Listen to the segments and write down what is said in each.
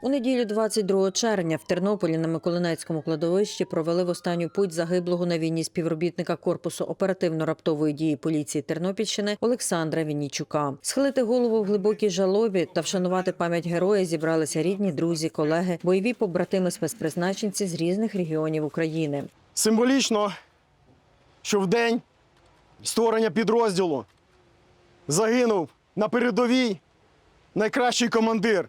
У неділю 22 червня в Тернополі на Миколинецькому кладовищі провели в останню путь загиблого на війні співробітника корпусу оперативно-раптової дії поліції Тернопільщини Олександра Віннічука. Схилити голову в глибокій жалобі та вшанувати пам'ять героя зібралися рідні, друзі, колеги, бойові побратими спецпризначенці з різних регіонів України. Символічно, що в день створення підрозділу загинув на передовій найкращий командир.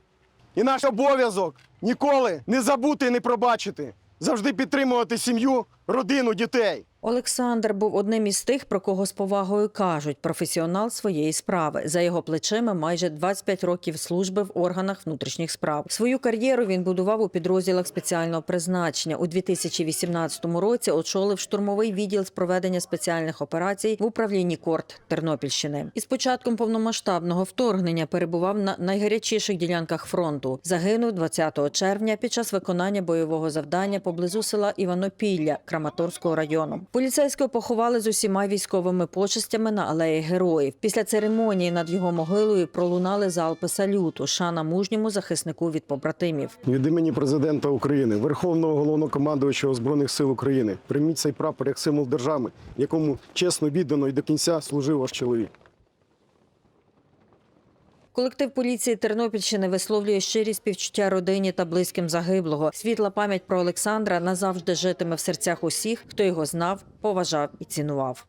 І наш обов'язок ніколи не забути і не пробачити, завжди підтримувати сім'ю, родину, дітей. Олександр був одним із тих, про кого з повагою кажуть професіонал своєї справи. За його плечима майже 25 років служби в органах внутрішніх справ. Свою кар'єру він будував у підрозділах спеціального призначення. У 2018 році очолив штурмовий відділ з проведення спеціальних операцій в управлінні Корт Тернопільщини. Із початком повномасштабного вторгнення перебував на найгарячіших ділянках фронту. Загинув 20 червня під час виконання бойового завдання поблизу села Іванопілля Краматорського району. Поліцейського поховали з усіма військовими почестями на алеї героїв. Після церемонії над його могилою пролунали залпи салюту. Шана мужньому захиснику від побратимів. Від імені президента України, Верховного головнокомандуючого Збройних сил України, прийміть цей прапор як символ держави, якому чесно віддано і до кінця служив ваш чоловік. Колектив поліції Тернопільщини висловлює щирі співчуття родині та близьким загиблого. Світла пам'ять про Олександра назавжди житиме в серцях усіх, хто його знав, поважав і цінував.